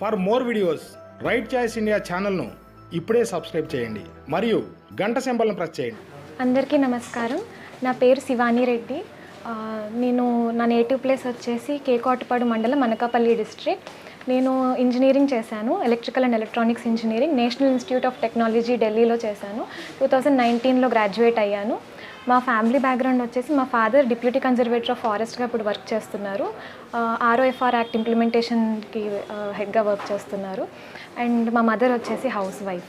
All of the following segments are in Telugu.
For more videos right choice India ఛానల్ను ఇప్పుడే సబ్స్క్రైబ్ చేయండి. మరియు గంట సింబల్ను ప్రెస్ చేయండి. అందరికీ నమస్కారం. నా పేరు శివాని రెడ్డి. నేను నా నేటివ్ ప్లేస్ వచ్చేసి కేకోటపాడు మండలం అనకాపల్లి డిస్ట్రిక్ట్. నేను ఇంజనీరింగ్ చేశాను. Electrical and electronics engineering national institute of technology ఢిల్లీలో చేశాను. టూ థౌజండ్ నైన్టీన్లో గ్రాడ్యుయేట్ అయ్యాను. మా ఫ్యామిలీ బ్యాక్గ్రౌండ్ వచ్చేసి మా ఫాదర్ డిప్యూటీ కన్జర్వేటర్ ఆఫ్ ఫారెస్ట్గా ఇప్పుడు వర్క్ చేస్తున్నారు. ఆర్ఓఎఫ్ఆర్ యాక్ట్ ఇంప్లిమెంటేషన్కి హెడ్గా వర్క్ చేస్తున్నారు. అండ్ మా మదర్ వచ్చేసి హౌస్ వైఫ్.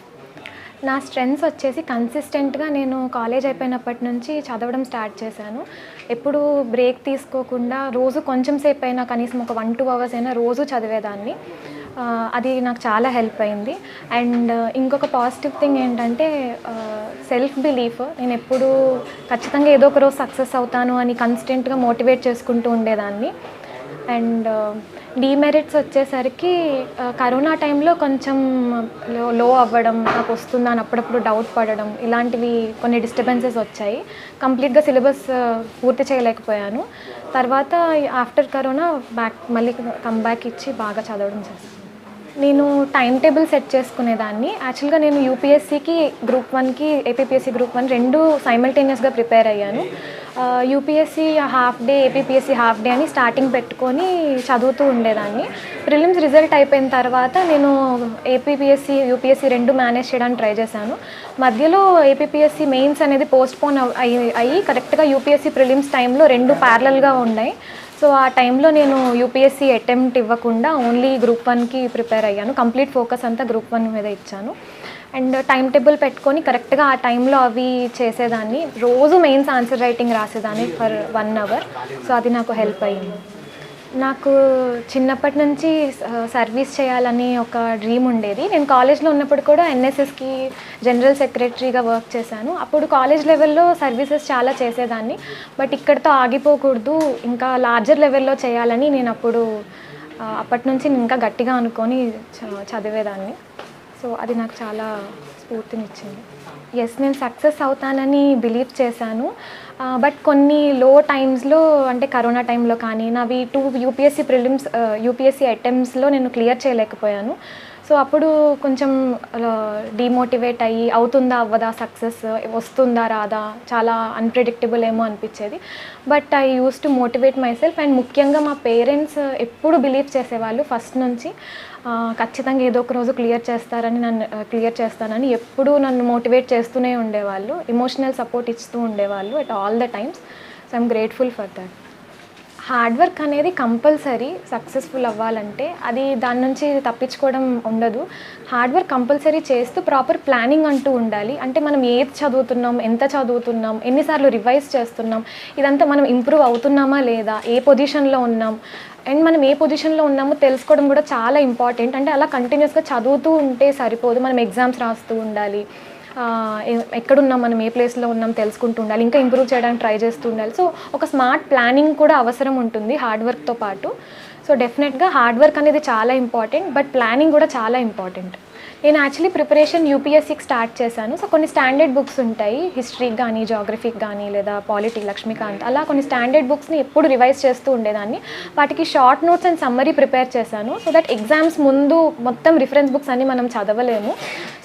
నా స్ట్రెంగ్స్ వచ్చేసి కన్సిస్టెంట్గా నేను కాలేజ్ అయిపోయినప్పటి నుంచి చదవడం స్టార్ట్ చేశాను. ఎప్పుడు బ్రేక్ తీసుకోకుండా రోజు కొంచెం సేపు అయినా కనీసం ఒక వన్ టూ అవర్స్ అయినా రోజు చదివేదాన్ని. అది నాకు చాలా హెల్ప్ అయింది. అండ్ uh, ఇంకొక పాజిటివ్ థింగ్ ఏంటంటే సెల్ఫ్ బిలీఫ్ నేను ఎప్పుడు ఖచ్చితంగా ఏదో ఒక రోజు సక్సెస్ అవుతాను అని కన్స్టెంట్గా మోటివేట్ చేసుకుంటూ ఉండేదాన్ని. అండ్ డీమెరిట్స్ uh, వచ్చేసరికి కరోనా టైంలో కొంచెం లో లో అవ్వడం నాకు వస్తుందా అని అప్పుడప్పుడు డౌట్ పడడం ఇలాంటివి కొన్ని డిస్టర్బెన్సెస్ వచ్చాయి. కంప్లీట్గా సిలబస్ పూర్తి చేయలేకపోయాను. తర్వాత ఆఫ్టర్ కరోనా బ్యాక్ మళ్ళీ కంబ్యాక్ ఇచ్చి బాగా చదవడం చేశాను. నేను టైం టేబుల్ సెట్ చేసుకునేదాన్ని. యాక్చువల్గా నేను యూపీఎస్సీకి గ్రూప్ వన్కి ఏపీపీఎస్సీ గ్రూప్ వన్ రెండు సైమల్టేనియస్గా ప్రిపేర్ అయ్యాను. UPSC half day APPSC half day అని స్టార్టింగ్ పెట్టుకొని చదువుతూ ఉండేదాన్ని. ప్రిలిమ్స్ రిజల్ట్ అయిపోయిన తర్వాత నేను ఏపీపీఎస్సీ యూపీఎస్సీ రెండు మేనేజ్ చేయడానికి ట్రై చేశాను. మధ్యలో ఏపీపీఎస్సీ మెయిన్స్ అనేది పోస్ట్పోన్ అయ్యి అయ్యి కరెక్ట్గా యూపీఎస్సీ ప్రిలిమ్స్ టైంలో రెండు ప్యారలల్గా ఉన్నాయి. సో ఆ టైంలో నేను యూపీఎస్సీ అటెంప్ట్ ఇవ్వకుండా ఓన్లీ గ్రూప్ వన్కి ప్రిపేర్ అయ్యాను. కంప్లీట్ ఫోకస్ అంతా గ్రూప్ వన్ మీద ఇచ్చాను. అండ్ టైం టేబుల్ పెట్టుకొని కరెక్ట్గా ఆ టైంలో అవి చేసేదాన్ని. రోజు మెయిన్స్ ఆన్సర్ రైటింగ్ రాసేదాన్ని ఫర్ వన్ అవర్. సో అది నాకు హెల్ప్ అయ్యింది. నాకు చిన్నప్పటి నుంచి సర్వీస్ చేయాలని ఒక డ్రీమ్ ఉండేది. నేను కాలేజ్లో ఉన్నప్పుడు కూడా ఎన్ఎస్ఎస్కి జనరల్ సెక్రటరీగా వర్క్ చేశాను. అప్పుడు కాలేజ్ లెవెల్లో సర్వీసెస్ చాలా చేసేదాన్ని. బట్ ఇక్కడితో ఆగిపోకూడదు ఇంకా లార్జర్ లెవెల్లో చేయాలని నేను అప్పుడు అప్పటి నుంచి ఇంకా గట్టిగా అనుకొని చ- చదివేదాన్ని. సో అది నాకు చాలా స్ఫూర్తినిచ్చింది. ఎస్ నేను సక్సెస్ అవుతానని బిలీవ్ చేశాను. బట్ కొన్ని లో టైమ్స్లో అంటే కరోనా టైంలో కానీ నావి టూ యూపీఎస్సీ ప్రిలిమ్స్ యూపీఎస్సీ అటెంప్ట్స్లో నేను క్లియర్ చేయలేకపోయాను. సో అప్పుడు కొంచెం డిమోటివేట్ అయ్యి అవుతుందా అవ్వదా సక్సెస్ వస్తుందా రాదా చాలా అన్ప్రెడిక్టబుల్ ఏమో అనిపించేది. But I use to motivate myself and ముఖ్యంగా మా పేరెంట్స్ ఎప్పుడు బిలీవ్ చేసేవాళ్ళు ఫస్ట్ నుంచి ఖచ్చితంగా ఏదో ఒక రోజు క్లియర్ చేస్తారని నన్ను క్లియర్ చేస్తానని ఎప్పుడూ నన్ను మోటివేట్ చేస్తూనే ఉండేవాళ్ళు. ఎమోషనల్ సపోర్ట్ ఇస్తూ ఉండేవాళ్ళు at all the times so I'm grateful for that hard work అనేది కంపల్సరీ సక్సెస్ఫుల్ అవ్వాలంటే అది దాని నుంచి తప్పించుకోవడం ఉండదు. హార్డ్ వర్క్ కంపల్సరీ చేస్తూ ప్రాపర్ ప్లానింగ్ అంటూ ఉండాలి. అంటే మనం ఏది చదువుతున్నాం ఎంత చదువుతున్నాం ఎన్నిసార్లు రివైజ్ చేస్తున్నాం ఇదంతా మనం ఇంప్రూవ్ అవుతున్నామా లేదా ఏ పొజిషన్లో ఉన్నాం? అండ్ మనం ఏ పొజిషన్లో ఉన్నామో తెలుసుకోవడం కూడా చాలా ఇంపార్టెంట్. అంటే అలా కంటిన్యూస్గా చదువుతూ ఉంటే సరిపోదు. మనం ఎగ్జామ్స్ రాస్తూ ఉండాలి. ఎక్కడున్నాం మనం ఏ ప్లేస్లో ఉన్నాం తెలుసుకుంటూ ఉండాలి ఇంకా ఇంప్రూవ్ చేయడానికి ట్రై చేస్తూ ఉండాలి. సో ఒక స్మార్ట్ ప్లానింగ్ కూడా అవసరం ఉంటుంది హార్డ్ వర్క్తో పాటు. సో డెఫినెట్గా హార్డ్ వర్క్ అనేది చాలా ఇంపార్టెంట్ బట్ ప్లానింగ్ కూడా చాలా ఇంపార్టెంట్ నేను యాక్చువల్లీ ప్రిపరేషన్ యూపీఎస్సీకి స్టార్ట్ చేశాను. సో కొన్ని స్టాండర్డ్ బుక్స్ ఉంటాయి. హిస్టరీకి కానీ జాగ్రఫీకి కానీ లేదా పాలిటీ లక్ష్మీకాంత్ అలా కొన్ని స్టాండర్డ్ బుక్స్ని ఎప్పుడు రివైజ్ చేస్తూ ఉండేదాన్ని. వాటికి short notes and summary prepare చేశాను. సో దట్ ఎగ్జామ్స్ ముందు మొత్తం రిఫరెన్స్ బుక్స్ అన్ని మనం చదవలేము.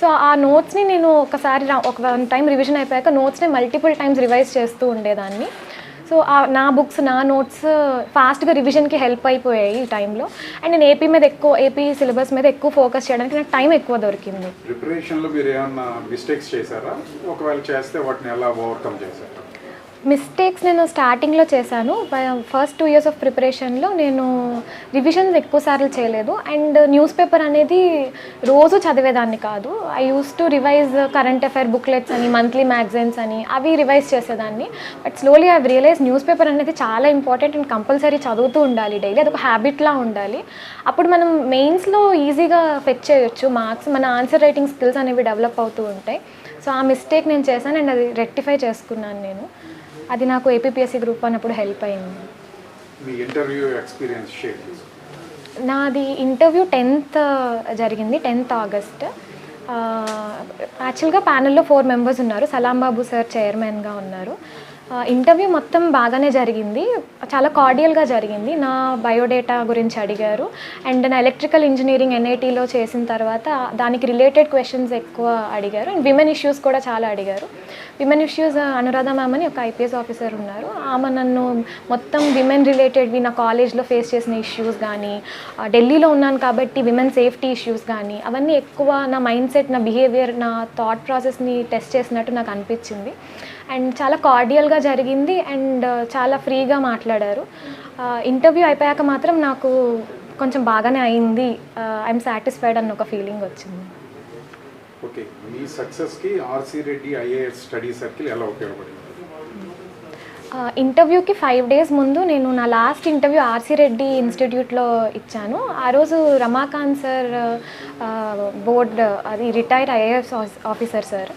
సో ఆ నోట్స్ని నేను ఒకసారి ఒక వన్ టైం రివిజన్ అయిపోయాక నోట్స్ని మల్టిపుల్ టైమ్స్ రివైజ్ చేస్తూ ఉండేదాన్ని. సో నా బుక్స్ నా నోట్స్ ఫాస్ట్గా రివిజన్కి హెల్ప్ అయిపోయాయి ఈ టైంలో. అండ్ నేను ఏపీ మీద ఎక్కువ ఏపీ సిలబస్ మీద ఎక్కువ ఫోకస్ చేయడానికి నాకు టైం ఎక్కువ దొరికింది. ప్రిపరేషన్లో మీరు ఏమన్నా మిస్టేక్స్ చేశారా? ఒకవేళ చేస్తే వాటిని ఎలా ఓవర్కమ్ చేశారు? మిస్టేక్స్ నేను స్టార్టింగ్లో చేశాను. ఫస్ట్ టూ ఇయర్స్ ఆఫ్ ప్రిపరేషన్లో నేను రివిజన్స్ ఎక్కువ సార్లు చేయలేదు. అండ్ న్యూస్ పేపర్ అనేది రోజు చదివేదాన్ని కాదు. I use to revise current affair booklets అని మంత్లీ మ్యాగజైన్స్ అని అవి రివైజ్ చేసేదాన్ని. But slowly I realise newspaper అనేది చాలా ఇంపార్టెంట్ అండ్ కంపల్సరీ చదువుతూ ఉండాలి డైలీ అది ఒక హ్యాబిట్లా ఉండాలి. అప్పుడు మనం మెయిన్స్లో ఈజీగా ఫెచ్ చేయొచ్చు. మార్క్స్ మన ఆన్సర్ రైటింగ్ స్కిల్స్ అనేవి డెవలప్ అవుతూ ఉంటాయి. సో ఆ మిస్టేక్ నేను చేశాను అండ్ అది రెక్టిఫై చేసుకున్నాను నేను. అది నాకు ఏపీఎస్సీ గ్రూప్ అన్నప్పుడు హెల్ప్ అయింది. మీ ఇంటర్వ్యూ ఎక్స్పీరియన్స్ షేర్ చేసి నాది ఇంటర్వ్యూ టెన్త్ జరిగింది టెన్త్ ఆగస్ట్ యాక్చువల్గా ప్యానెల్లో ఫోర్ మెంబర్స్ ఉన్నారు. సలాం బాబు సార్ చైర్మన్గా ఉన్నారు. ఇంటర్వ్యూ మొత్తం బాగానే జరిగింది. చాలా కార్డియల్గా జరిగింది. నా బయోడేటా గురించి అడిగారు. అండ్ నా ఎలక్ట్రికల్ ఇంజనీరింగ్ ఎన్ఐటీలో చేసిన తర్వాత దానికి రిలేటెడ్ క్వశ్చన్స్ ఎక్కువ అడిగారు. అండ్ విమెన్ ఇష్యూస్ కూడా చాలా అడిగారు. విమెన్ ఇష్యూస్ అనురాధ మ్యామ్ అని ఒక ఐపీఎస్ ఆఫీసర్ ఉన్నారు. ఆమె నన్ను మొత్తం విమెన్ రిలేటెడ్వి నా కాలేజ్లో ఫేస్ చేసిన ఇష్యూస్ కానీ ఢిల్లీలో ఉన్నాను కాబట్టి విమెన్ సేఫ్టీ ఇష్యూస్ కానీ అవన్నీ ఎక్కువ నా మైండ్ సెట్ నా బిహేవియర్ నా థాట్ ప్రాసెస్ని టెస్ట్ చేసినట్టు నాకు అనిపించింది. అండ్ చాలా కార్డియల్గా జరిగింది అండ్ చాలా ఫ్రీగా మాట్లాడారు. ఇంటర్వ్యూ అయిపోయాక మాత్రం నాకు కొంచెం బాగానే అయింది. ఐఎమ్ సాటిస్ఫైడ్ అన్న ఒక ఫీలింగ్ వచ్చింది. ఓకే మీ సక్సెస్కి RC Reddy IAS study circle ఎలా ఉపయోగపడింది? ఇంటర్వ్యూకి ఫైవ్ డేస్ ముందు నేను నా లాస్ట్ ఇంటర్వ్యూ ఆర్సీ రెడ్డి ఇన్స్టిట్యూట్లో ఇచ్చాను. ఆ రోజు రమాకాంత్ సార్ బోర్డ్ అది retire IAS officer sir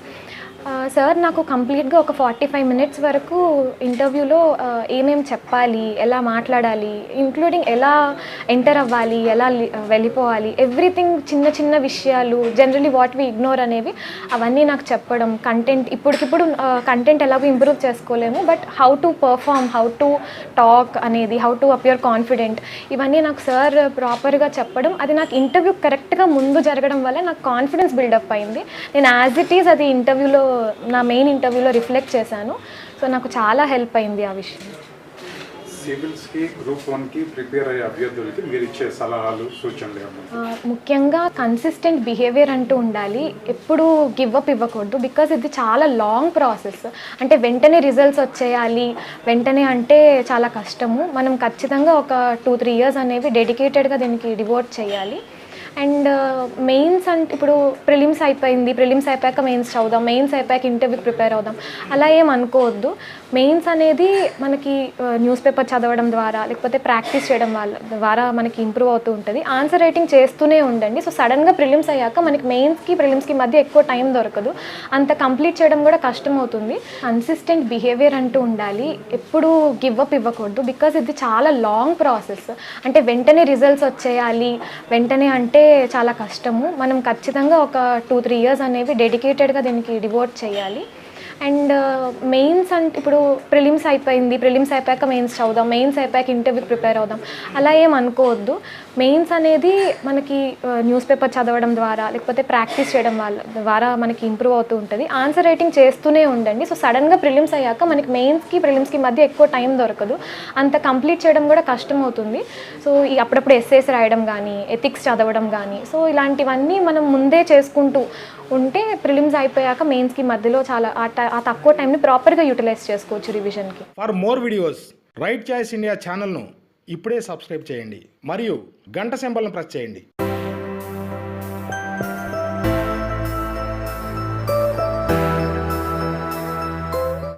sir నాకు కంప్లీట్గా ఒక ఫార్టీ ఫైవ్ మినిట్స్ వరకు ఇంటర్వ్యూలో ఏమేమి చెప్పాలి ఎలా మాట్లాడాలి ఇంక్లూడింగ్ ఎలా ఎంటర్ అవ్వాలి ఎలా వెళ్ళిపోవాలి ఎవ్రీథింగ్ చిన్న చిన్న విషయాలు జనరలీ వాట్ వి ఇగ్నోర్ అనేవి అవన్నీ నాకు చెప్పడం కంటెంట్ ఇప్పటికిప్పుడు కంటెంట్ ఎలాగో ఇంప్రూవ్ చేసుకోలేము but how to perform how to talk అనేది హౌ టు అపియర్ కాన్ఫిడెంట్ ఇవన్నీ నాకు సార్ ప్రాపర్గా చెప్పడం అది నాకు ఇంటర్వ్యూ కరెక్ట్గా ముందు జరగడం వల్ల నాకు కాన్ఫిడెన్స్ బిల్డప్ అయింది. నేను యాజ్ ఇట్ ఈస్ అది ఇంటర్వ్యూలో నా మెయిన్ ఇంటర్వ్యూలో రిఫ్లెక్ట్ చేశాను. సో నాకు చాలా హెల్ప్ అయింది ఆ విషయం. సివిల్స్కి గ్రూప్ వన్కి ప్రిపేర్ అయ్యే అభ్యర్థులకి మీరు ఇచ్చే సలహాలు సూచనలు ఏమన్నా? ఆ, ముఖ్యంగా కన్సిస్టెంట్ బిహేవియర్ అంటూ ఉండాలి. ఎప్పుడు గివ్ అప్ ఇవ్వకూడదు బికాజ్ ఇది చాలా లాంగ్ ప్రాసెస్ అంటే వెంటనే రిజల్ట్స్ వచ్చేయాలి. వెంటనే అంటే చాలా కష్టము. మనం ఖచ్చితంగా ఒక టూ త్రీ ఇయర్స్ అనేవి డెడికేటెడ్గా దీనికి డివోట్ చేయాలి. అండ్ uh, మెయిన్స్ అంటే ఇప్పుడు ప్రిలిమ్స్ అయిపోయింది. ప్రిలిమ్స్ అయిపోయాక మెయిన్స్ చదువుదాం. మెయిన్స్ అయిపోయాక ఇంటర్వ్యూకి ప్రిపేర్ అవుదాం. అలా ఏం అనుకోవద్దు. మెయిన్స్ అనేది మనకి uh, న్యూస్ పేపర్ చదవడం ద్వారా లేకపోతే ప్రాక్టీస్ చేయడం వల్ల ద్వారా మనకి ఇంప్రూవ్ అవుతూ ఉంటుంది. ఆన్సర్ రైటింగ్ చేస్తూనే ఉండండి. సో సడన్గా ప్రిలిమ్స్ అయ్యాక మనకి మెయిన్స్కి ప్రిలిమ్స్కి మధ్య ఎక్కువ టైం దొరకదు. అంత కంప్లీట్ చేయడం కూడా కష్టం అవుతుంది కన్సిస్టెంట్ బిహేవియర్ అంటూ ఉండాలి. ఎప్పుడు గివ్ అప్ ఇవ్వకూడదు. బికాజ్ ఇది చాలా లాంగ్ ప్రాసెస్ అంటే వెంటనే రిజల్ట్స్ వచ్చేయాలి. వెంటనే అంటే చాలా కష్టము. మనం ఖచ్చితంగా ఒక టూ త్రీ ఇయర్స్ అనేవి డెడికేటెడ్గా దీనికి డివోట్ చేయాలి. అండ్ uh, మెయిన్స్ అంటే ఇప్పుడు ప్రిలిమ్స్ అయిపోయింది. ప్రిలిమ్స్ అయిపోయాక మెయిన్స్ చదువుదాం. మెయిన్స్ అయిపోయాక ఇంటర్వ్యూకి ప్రిపేర్ అవుదాం. అలా ఏం అనుకోవద్దు. మెయిన్స్ అనేది మనకి uh, న్యూస్ పేపర్ చదవడం ద్వారా లేకపోతే ప్రాక్టీస్ చేయడం వల్ల ద్వారా మనకి ఇంప్రూవ్ అవుతూ ఉంటుంది. ఆన్సర్ రైటింగ్ చేస్తూనే ఉండండి. సో సడన్గా ప్రిలిమ్స్ అయ్యాక మనకి మెయిన్స్కి ప్రిలిమ్స్కి మధ్య ఎక్కువ టైం దొరకదు. అంత కంప్లీట్ చేయడం కూడా కష్టం అవుతుంది సో ఈ అప్పుడప్పుడు ఎస్ఏస్ రాయడం కానీ ఎథిక్స్ చదవడం కానీ సో ఇలాంటివన్నీ మనం ముందే చేసుకుంటూ ఉంటే ప్రిలిమ్స్ అయిపోయాక మెయిన్స్కి మధ్యలో చాలా ఆ ఆ తక్కువ టైంని ప్రాపర్గా యూటిలైజ్ చేసుకోవచ్చు రివిజన్కి for more videos right choice India ఛానల్ను ఇప్పుడే సబ్స్క్రైబ్ చేయండి. మరియు గంట సింబల్ను ప్రెస్ చేయండి.